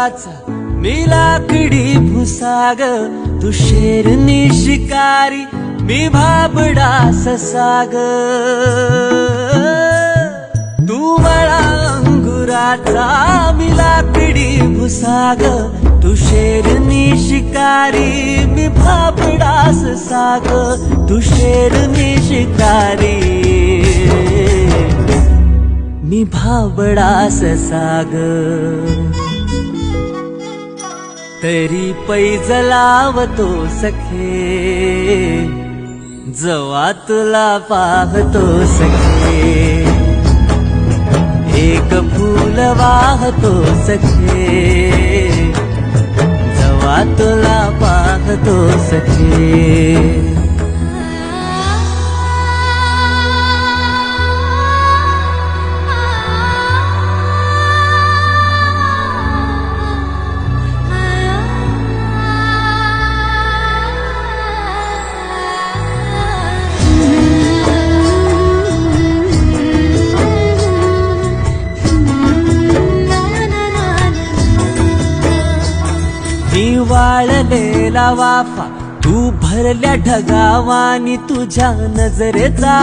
अंगुराचा मी लाकडी भुसाग तू शेरनी शिकारी मी भाबडा ससाग. तू मला अंगुराचा मी लाकडी भुसाग तू शेरनी शिकारी मी भाबडा साग तू शेरनी शिकारी मी भाबडा साग तरी पैज लावतो सखे जवा तुला पाहतो सखे. एक फूल वाहतो सखे जवा तुला पाहतो सखे. मी वाळलेला वाफा तू भरल्या ढगावानी तुझ्या नजरेचा